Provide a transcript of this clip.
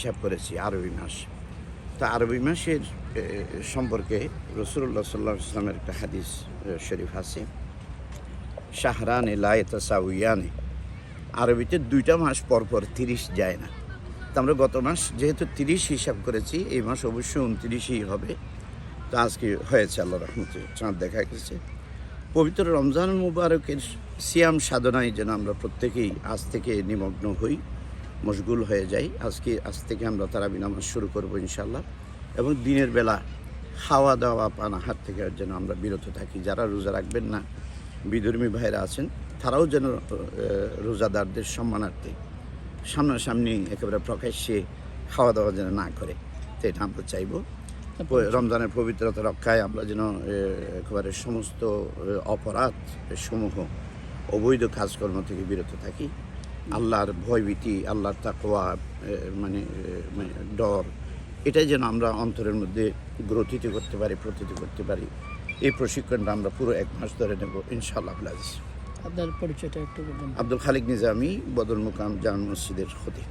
হিসাব করেছি আরবি মাস। তা আরবি মাসের সম্পর্কে রসুল্লাহ সাল্লাহ ইসলামের একটা হাদিস শরীফ আছে। শাহরানে লায়তাসাউয়ানে আরবিতে দুইটা মাস পর পর তিরিশ যায় না। তা আমরা গত মাস যেহেতু তিরিশ হিসাব করেছি, এই মাস অবশ্যই উনত্রিশই হবে। তো আজকে হয়েছে আল্লাহ রহমতে চাঁদ দেখা গেছে। পবিত্র রমজান মুবারকের সিয়াম সাধনায় যেন আমরা প্রত্যেকেই আজ থেকে নিমগ্ন হই। মশগুল হয়ে যাই আজকে, আজ থেকে আমরা তারাবি নামাজ শুরু করব ইনশাল্লাহ এবং দিনের বেলা খাওয়া দাওয়া পানাহার থেকে যেন আমরা বিরত থাকি। যারা রোজা রাখবেন না, বিধর্মী ভাইরা আছেন, তারাও যেন রোজাদারদের সম্মানার্থে সামনাসামনি একেবারে প্রকাশ্যে খাওয়া দাওয়া যেন না করে। তো এটা আমরা চাইব। রমজানের পবিত্রতা রক্ষায় আমরা যেন একেবারে সমস্ত অপরাধ সমূহ অবৈধ কাজকর্ম থেকে বিরত থাকি। আল্লাহর ভয়ভীতি আল্লাহর তাকওয়া এ, মানে মানে ডর এটাই যেন আমরা অন্তরের মধ্যে গ্রথিত করতে পারি প্রতীত করতে পারি। এই প্রশিক্ষণটা আমরা পুরো এক মাস ধরে নেব ইনশাআল্লাহ আব্দুল আপনার পরিচয়টা একটু আব্দুল খালিক নিজামি বদল মুকাম জামা মসজিদের ক্ষতি